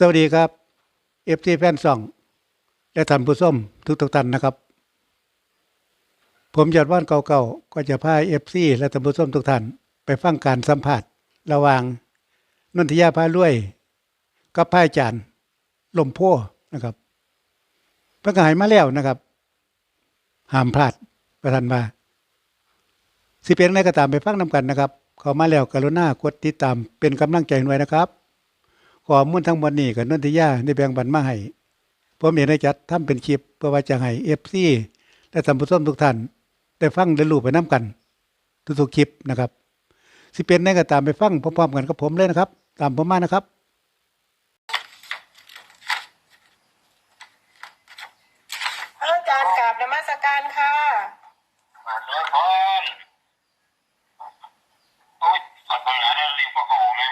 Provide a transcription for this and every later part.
สวัสดีครับเอฟซีแฟนซองและท่านผู้ชมทุกทุกๆท่านนะครับ ผมยอดว่านเก่าๆก็จะพาเอฟซีและท่านผู้ชมทุกท่าน ไปฟังการสัมผัสระหว่างนนทยาพารวยกับพระอาจารย์ลมโพนะครับเพิ่งหายมาแล้วนะครับห้ามพลาดประทันมาสิเป็นอะไรก็ตามไปฟังนำกันนะครับ เขามาแล้วกรุณากดติดตามเป็นกำลังใจหน่วยนะครับ ข้อมูลทั้งหมดนี้กับนนทิยาได้แบ่งปันมาให้ผมเองได้จัดทำเป็นคลิปเพื่อว่าจะให้เอฟซีและท่านผู้ชมทุกท่านได้ฟังได้รู้ไปน้กัน ทุกๆคลิปนะครับสิเป็นได้ก็ตามไปฟังพร้อมๆกันกับผมเลยนะครับ ตามผมมานะครับพระอาจารย์กราบนมัสการค่ะมาเจอพรโอ้ยสัตว์ปัญหาเรื่องรีบก็โหไหม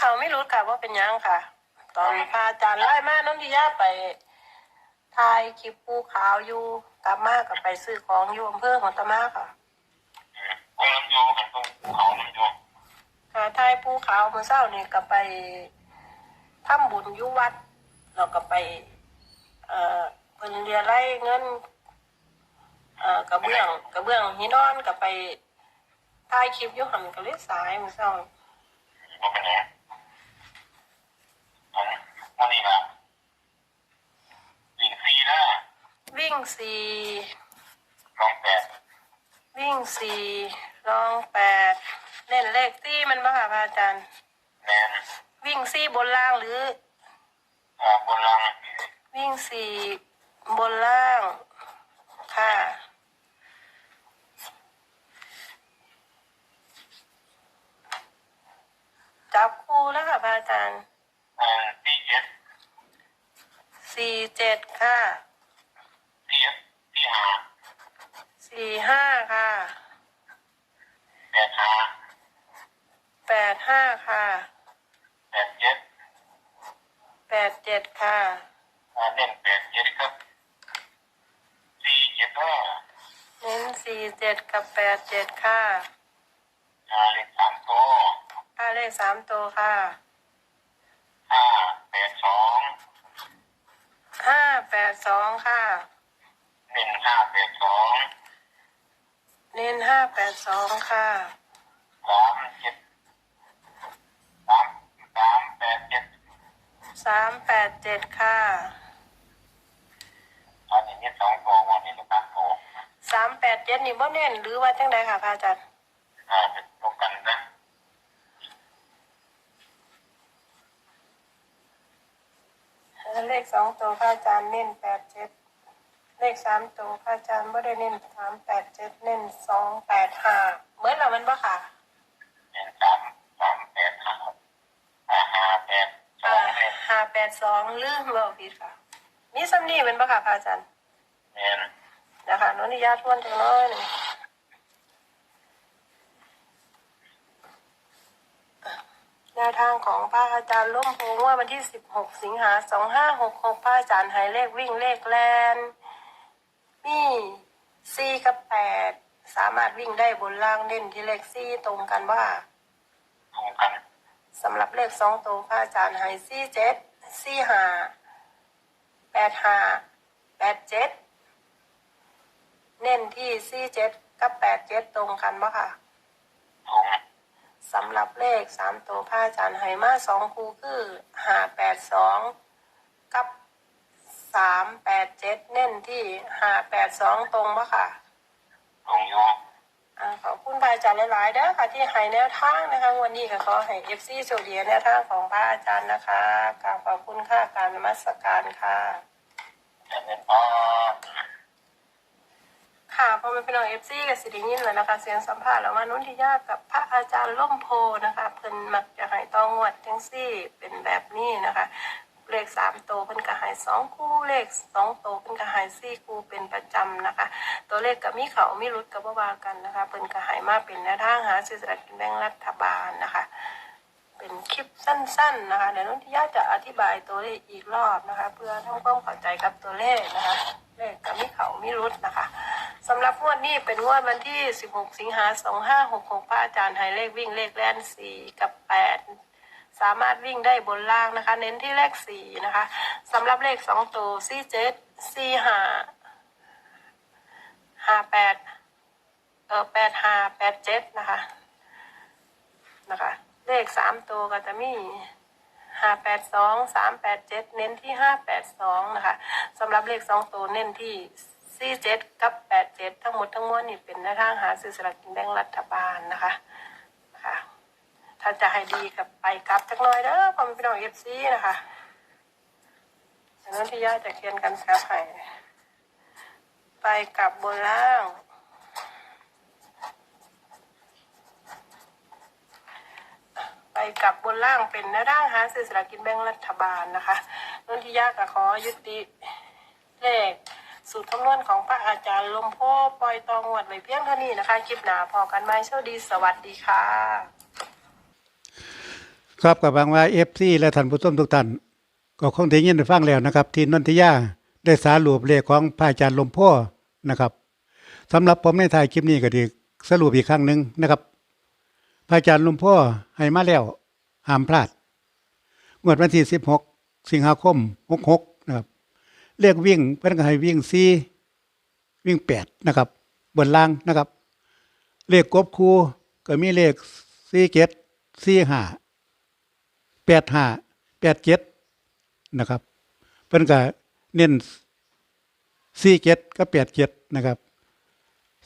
ข่าวเลขกับวิเขาไม่รู้ค่ะว่าเป็นหยังค่ะ ตอนพระอาจารย์ไล่มานนทิยาไปถ่ายคลิปภูขาวอยู่กลับมากับไปซื้อของอยู่อำเภอของตะมาค่ะเออน้ำโยมกันตรงภูเขาน้ำโยมค่ะถ่ายภูขาวเมื่อเช้านี่ก็ไปทำบุญอยุวัด เราก็ไป เอ่อเพิ่นเรียไล่เงินเอ่อกระเบื้องกระเบื้องหินอ่อนก็ไปถ่ายคลิปอยู่หันก็เลยสายเมื่อเช้ามาเป็นไงอั นวันนี้นะวิ่งฟรีนะวิ่งสี่ลองแปดวิ่งสี่รองแปดเล่นเลขที่มันบ้าค่ะพระอาจารย์ แมนวิ่งสี่บนล่างหรือ อ่าบนลังวิ่งสี่บนล่าง ค่ะ จับคู่แล้วค่ะพระอาจารย์ อ่าที่เจ็ด สี่ เจ็ดค่ะที่ที่ห้าสี่ห้าค่ะแปดห้าแปดห้าค่ะแปดเจ็ดแปดเจ็ดค่ะอ่าเน้นแปดเจ็ดครับสี่เจ็ดห้าเน้นสี่เจ็ดกับแปดเจ็ดค่ะอ่าเลขสามตัว ค่าเลขสามตัวค่ะ ห้าแปดสองค่ะ เน้นห้าแปดสองเน้นห้าแปดสองค่ะ สามเจ็ดสามสามแปดเจ็ดสามแปดเจ็ดค่ะ ตอนนี้มีสองตัววันนี้นะครับโอ้สามแปดเจ็ดนี่บ่เน้นหรือว่าจังใดค่ะพระอาจารย์ อ่าเป็นตัวกันนะ เลขสองตัวพระอาจารย์เน้นแปดเจ็ดเลขสามตัวพระอาจารย์ไม่ได้เน้นสามแปดเจ็ดเน้นสองแปดห้าเหมือนเรามันบ่ค่ะเป็นสามสามแปดห้าอ่าห้าแปดสออ่างเนี่ยห้าแปดสองลืมบ่ผิดค่ะนี่ซ้ำนี่เป็นบ่ค่ะพระอาจารย์เนี่ยนะคะนนทิยาทวนจังเลยหนึ่ง แนวทางของพระอาจารย์ล่มโพงว่าวันที่ 16 สิงหา 2566พระอาจารย์หายเลขวิ่งเลขแลนมี4กับ8สามารถวิ่งได้บนล่างเน้นที่เลข4ตรงกันว่าตรงกันสำหรับเลขสองตัวพระอาจารย์ให้สี่เจ็ดสี่ห้าแปดห้าแปดเจ็ดเน้นที่สี่เจ็ดกับแปดเจ็ดตรงกันปะค่ะตรง สำหรับเลขสามตัวพระอาจารย์ให้มาสองคู่คือห้าแปดสองกับสามแปดเจ็ดเน้นที่ห้าแปดสองตรงปะค่ะตรงอยู่อ่าขอบคุณพระอาจารย์หลายๆเด้อค่ะที่ให้แนวทางนะคะ วันนี้ก็ขอให้เอฟซีโชคดีแนวทางของพระอาจารย์นะคะกราบขอบคุณค่ะการนมัสการค่ะจะเป็นอ๋อ ค่ะพอมันเป็นองเอฟซีกับสิริยินแล้วนะคะ เสียงสัมภาษณ์แล้วว่านุ่นทิยากกับพระอาจารย์ล่มโพนะคะ เพิ่นมักจะให้ต้องวดจังซี่เป็นแบบนี้นะคะ เลขสามโตวเพิ่นก็ใหายสองคู่เลขสองโตวเพิ่นก็ใหายสี่คู่เป็นประจำนะคะ ตัวเลขกับมีเขามีรุดกับว่ากันนะคะเพิ่นก็ใหายมากเป็นแนวทางหาซื้อสลากกินแบ่งรัฐบาลนะคะ เป็นคลิปสั้น ๆนะคะเดี๋ยวนุ่นทิยากจะอธิบายตัวเลขอีกรอบนะคะ เพื่อทำความเข้าใจกับตัวเลขนะคะ เลขกับมีเขามีรุดนะคะ สำหรับงวดนี้เป็นงวดวันที่ 16 สิงหา 2566พระอาจารย์ให้เลขวิ่งเลขแล่น 4 กับ 8 สามารถวิ่งได้บนล่างนะคะ เน้นที่เลขสี่นะคะสำหรับเลขสองตัวสี่เจ็ดสี่ห้าห้าแปดเออแปดห้าแปดเจ็ดนะคะ นะคะ เลขสามตัวก็จะมีห้าแปดสองสามแปดเจ็ดเน้นที่ห้าแปดสองนะคะสำหรับเลขสองตัวเน้นที่ สี่เจ็ดกับแปดเจ็ดทั้งหมดทั้งมวลนี่เป็นแนวทางหาซื้อสลากกินแบ่งรัฐบาลนะคะนะคะถ้าจะให้ดีกับไปกลับจักหน่อยเด้อพ่อแม่พี่น้องเอฟซีนะคะดังนั้นที่ย่าจะเขียนกันแซวให้ไปกลับบนล่าง ไปกลับบนล่างเป็นแนวทางหาซื้อสลากกินแบ่งรัฐบาลนะคะนนที่ยากก็ขอยุติเลข สูตรคำนวณของพระอาจารย์ลมโพปล่อยตองวดไว้เพียงเท่านี้นะคะ คลิปหนาพอกันไหมโชคดีสวัสดีค่ะ ครับกับบางว่าเอฟซีและท่านผู้ชมทุกท่านก็คงได้ยินได้ฟังแล้วนะครับ ที่นนทิยาได้สารูปเลขของพระอาจารย์ลมพ่อนะครับสำหรับผมในถ่ายคลิปนี้ก็ดีสรุปอีกครั้งหนึ่งนะครับ พระอาจารย์ลมโพให้มาแล้วห้ามพลาดงวดวันที่สิบหกสิงหาคมหกหก เรียกวิ่งเพื่อนก็ให้วิ่งซีวิ่งแปดนะครับ บนล่างนะครับเลขกบคูก็มีเลขซีเกตซีห้าแปดห้าแปดเกตนะครับ เพื่อนก็เน้นซีเกตดก็แปดเกตนะครับ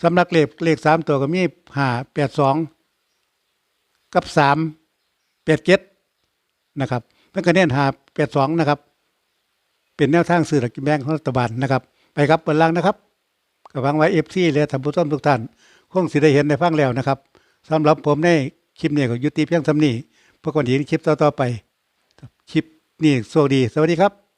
สำหรับเลขเลขสามตัวก็มีห้าแปดสองกับสามแปดเกตนะครับเพื่อนก็เน้นห้าแปดสองนะครับ เป็นแนวทางสื่อหลักกินแบงของรัฐบาลนะครับ ไปครับเปิดลังนะครับก็หวังไว้เอฟซีและท่านผู้ชมทุกท่านคงสิได้เห็นได้ฟังแล้วนะครับสำหรับผมในคลิปนี้ก็ยุติเพียงสำนี้พวกคนเห็นคลิปต่อๆไป คลิปนี้สวัสดี สวัสดีครับ